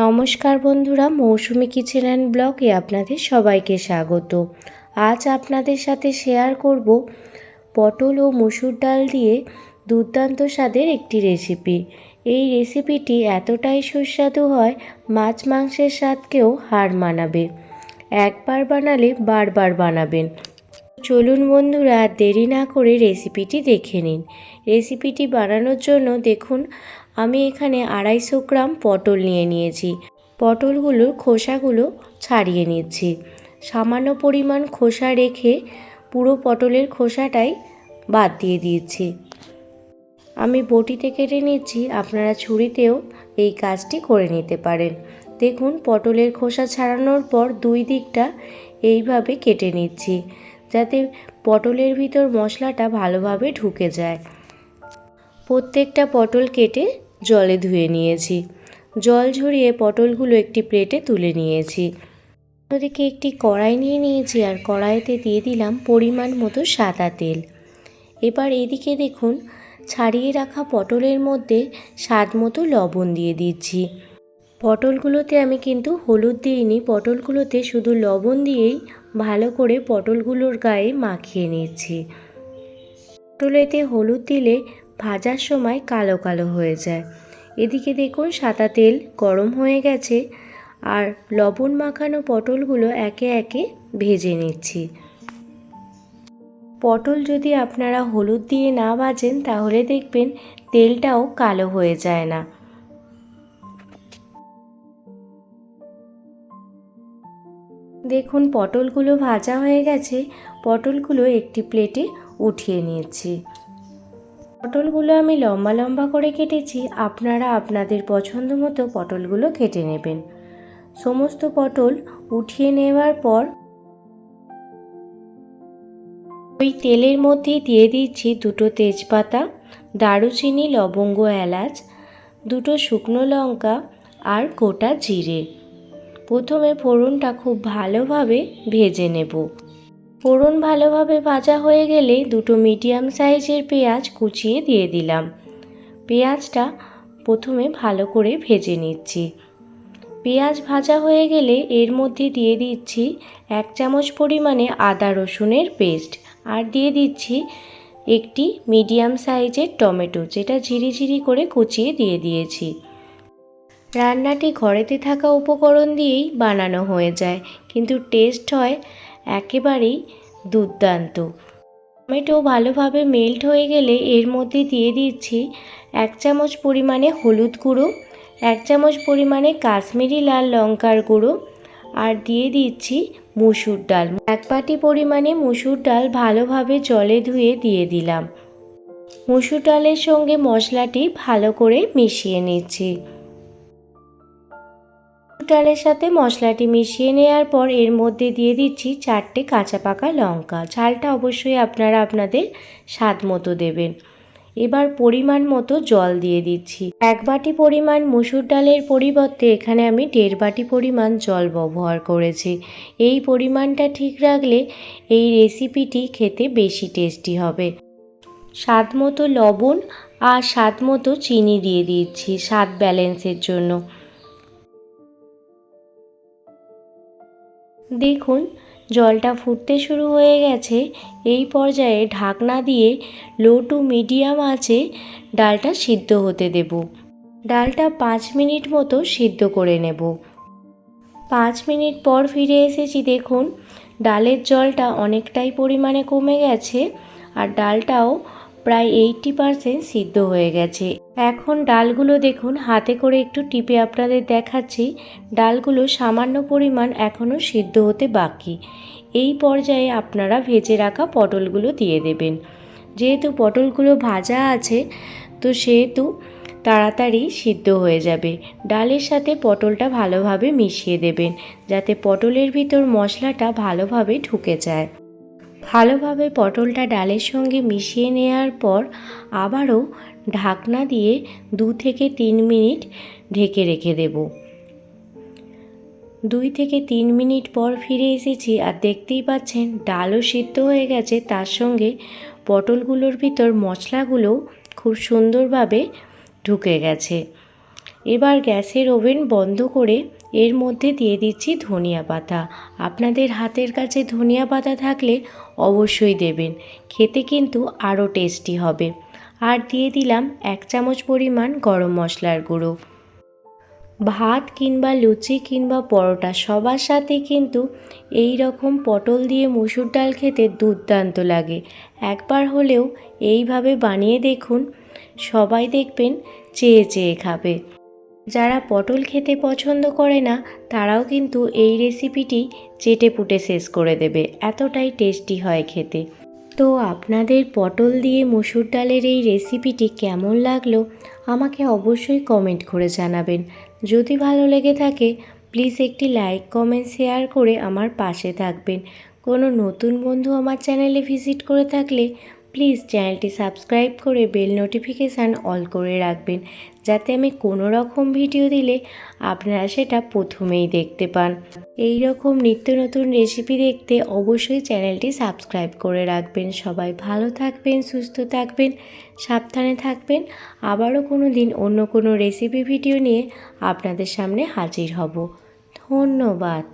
নমস্কার বন্ধুরা, মৌসুমি kitchen and ব্লগে আপনাদের সবাইকে স্বাগত। আজ আপনাদের সাথে শেয়ার করব পটল ও মসুর ডাল দিয়ে দুর্দান্ত স্বাদের একটি রেসিপি। এই রেসিপিটি এতটাই সুস্বাদু হয়, মাছ মাংসের স্বাদকেও হার মানাবে। একবার বানালে বারবার বানাবেন। চলুন বন্ধুরা, দেরি না করে রেসিপিটি দেখে নিন। রেসিপিটি বানানোর জন্য দেখুন, আমি এখানে আড়াইশো গ্রাম পটল নিয়ে নিয়েছি। পটলগুলোর খোসাগুলো ছাড়িয়ে নিচ্ছি। সামান্য পরিমাণ খোসা রেখে পুরো পটলের খোসাটাই বাদ দিয়ে দিয়েছি আমি বটিতে কেটে নিচ্ছি, আপনারা ছুরিতেও এই কাজটি করে নিতে পারেন। দেখুন, পটলের খোসা ছাড়ানোর পর দুই দিকটা এইভাবে কেটে নিচ্ছি। যাতে পটলের ভিতর মশলাটা ভালোভাবে ঢুকে যায়। প্রত্যেকটা পটল কেটে জলে ধুয়ে নিয়েছি। জল ঝরিয়ে পটলগুলো একটি প্লেটে তুলে নিয়েছি। অন্যদিকে একটি কড়াই নিয়ে নিয়েছি আর কড়াইতে দিয়ে দিলাম পরিমাণ মতো সাদা তেল। এবার এদিকে দেখুন, ছাড়িয়ে রাখা পটলের মধ্যে স্বাদ মতো লবণ দিয়ে দিচ্ছি। পটলগুলোতে আমি কিন্তু হলুদ দিইনি, পটলগুলোতে শুধু লবণ দিয়েই ভালো করে পটলগুলোর গায়ে মাখিয়ে নিচ্ছি। পটলেতে হলুদ দিলে ভাজার সময় কালো কালো হয়ে যায়। এদিকে দেখুন, সাদা তেল গরম হয়ে গেছে আর লবণ মাখানো পটলগুলো একে একে ভেজে নিচ্ছি। পটল যদি আপনারা হলুদ দিয়ে না ভাজেন, তাহলে দেখবেন তেলটাও কালো হয়ে যায় না। দেখুন, পটলগুলো ভাজা হয়ে গেছে। পটলগুলো একটি প্লেটে উঠিয়ে নিয়েছি। পটলগুলো আমি লম্বা লম্বা করে কেটেছি। আপনারা আপনাদের পছন্দ মতো পটলগুলো কেটে নেবেন। সমস্ত পটল উঠিয়ে নেওয়ার পর ওই তেলের মধ্যে দিয়ে দিচ্ছি দুটো তেজপাতা, দারুচিনি, লবঙ্গ, এলাচ, দুটো শুকনো লঙ্কা আর গোটা জিরে। প্রথমে ফোড়নটা খুব ভালোভাবে ভেজে নেব। ফোড়ন ভালোভাবে ভাজা হয়ে গেলে দুটো মিডিয়াম সাইজের পেঁয়াজ কুচিয়ে দিয়ে দিলাম। পেঁয়াজটা প্রথমে ভালো করে ভেজে নিচ্ছি। পেঁয়াজ ভাজা হয়ে গেলে এর মধ্যে দিয়ে দিচ্ছি এক চামচ পরিমাণে আদা রসুনের পেস্ট আর দিয়ে দিচ্ছি একটি মিডিয়াম সাইজের টমেটো যেটা ঝিরিঝিরি করে কুচিয়ে দিয়ে দিয়েছি। রান্নাটি ঘরেতে থাকা উপকরণ দিয়েই বানানো হয়ে যায়, কিন্তু টেস্ট হয় একেবারেই দুর্দান্ত। টমেটো ভালোভাবে মেল্ট হয়ে গেলে এর মধ্যে দিয়ে দিচ্ছি এক চামচ পরিমাণে হলুদ গুঁড়ো, এক চামচ পরিমাণে কাশ্মীরি লাল লঙ্কার গুঁড়ো আর দিয়ে দিচ্ছি মুসুর ডাল। এক বাটি পরিমাণে মুসুর ডাল ভালোভাবে জলে ধুয়ে দিয়ে দিলাম। মুসুর ডালের সঙ্গে মশলাটি ভালো করে মিশিয়ে নিচ্ছি। ডালের সাথে মশলাটি মিশিয়ে নেওয়ার পর এর মধ্যে দিয়ে দিচ্ছি চারটে কাঁচা পাকা লঙ্কা। ঝালটা অবশ্যই আপনারা আপনাদের স্বাদ মতো দেবেন। এবার পরিমাণ মতো জল দিয়ে দিচ্ছি। এক বাটি পরিমাণ মুসুর ডালের পরিবর্তে এখানে আমি দেড় বাটি পরিমাণ জল ব্যবহার করেছি। এই পরিমাণটা ঠিক রাখলে এই রেসিপিটি খেতে বেশি টেস্টি হবে। স্বাদ মতো লবণ আর স্বাদ মতো চিনি দিয়ে দিচ্ছি স্বাদ ব্যালেন্সের জন্য। দেখুন, জলটা ফুটতে শুরু হয়ে গেছে। এই পর্যায়ে ঢাকনা দিয়ে লো টু মিডিয়াম আছে ডালটা সিদ্ধ হতে দেব। ডালটা পাঁচ মিনিট মতো সিদ্ধ করে নেব। পাঁচ মিনিট পর ফিরে এসেছি, দেখুন, ডালের জলটা অনেকটাই পরিমাণে কমে গেছে আর ডালটাও প্রায় এইটটি পারসেন্ট সিদ্ধ হয়ে গেছে। এখন ডালগুলো দেখুন, হাতে করে একটু টিপে আপনাদের দেখাচ্ছি। ডালগুলো সামান্য পরিমাণ এখনও সিদ্ধ হতে বাকি। এই পর্যায়ে আপনারা ভেজে রাখা পটলগুলো দিয়ে দেবেন। যেহেতু পটলগুলো ভাজা আছে, তো সেহেতু তাড়াতাড়ি সিদ্ধ হয়ে যাবে। ডালের সাথে পটলটা ভালোভাবে মিশিয়ে দেবেন, যাতে পটলের ভিতর মশলাটা ভালোভাবে ঢুকে যায়। ভালোভাবে পটলটা ডালের সঙ্গে মিশিয়ে নেওয়ার পর আবারও ঢাকনা দিয়ে দু থেকে তিন মিনিট ঢেকে রেখে দেব। দুই থেকে তিন মিনিট পর ফিরে এসেছি আর দেখতেই পাচ্ছেন ডালও সিদ্ধ হয়ে গেছে। তার সঙ্গে পটলগুলোর ভিতর মশলাগুলো খুব সুন্দরভাবে ঢুকে গেছে। এবার গ্যাসের ওভেন বন্ধ করে এর মধ্যে দিয়ে দিচ্ছি ধনিয়া পাতা। আপনাদের হাতের কাছে ধনিয়া পাতা থাকলে অবশ্যই দেবেন। খেতে কিন্তু আরও টেস্টি হবে। আর দিয়ে দিলাম এক চামচ পরিমাণ গরম মশলার গুঁড়ো। ভাত কিংবা লুচি কিংবা পরোটা সবার সাথে কিন্তু এই রকম পটল দিয়ে মুসুর ডাল খেতে দুর্দান্ত লাগে। একবার হলেও এইভাবে বানিয়ে দেখুন, সবাই দেখবেন চেয়ে চেয়ে খাবে। যারা পটল খেতে পছন্দ করে না, তারাও কিন্তু এই রেসিপিটি চেটে পুটে শেষ করে দেবে। এতটাই টেস্টি হয় খেতে। তো আপনাদের পটল দিয়ে মসুর ডালের এই রেসিপিটি কেমন লাগল, আমাকে অবশ্যই কমেন্ট করে জানাবেন। যদি ভালো লেগে থাকে প্লিজ একটি লাইক কমেন্ট শেয়ার করে আমার পাশে থাকবেন। কোনো নতুন বন্ধু আমার চ্যানেলে ভিজিট করে থাকলে প্লিজ চ্যানেলটি সাবস্ক্রাইব করে বেল নোটিফিকেশান অল করে রাখবেন, যাতে আমি কোনো রকম ভিডিও দিলে আপনারা সেটা প্রথমেই দেখতে পান। এই রকম নিত্য নতুন রেসিপি দেখতে অবশ্যই চ্যানেলটি সাবস্ক্রাইব করে রাখবেন। সবাই ভালো থাকবেন, সুস্থ থাকবেন, সাবধানে থাকবেন। আবারও কোনো দিন অন্য কোনো রেসিপি ভিডিও নিয়ে আপনাদের সামনে হাজির হব। ধন্যবাদ।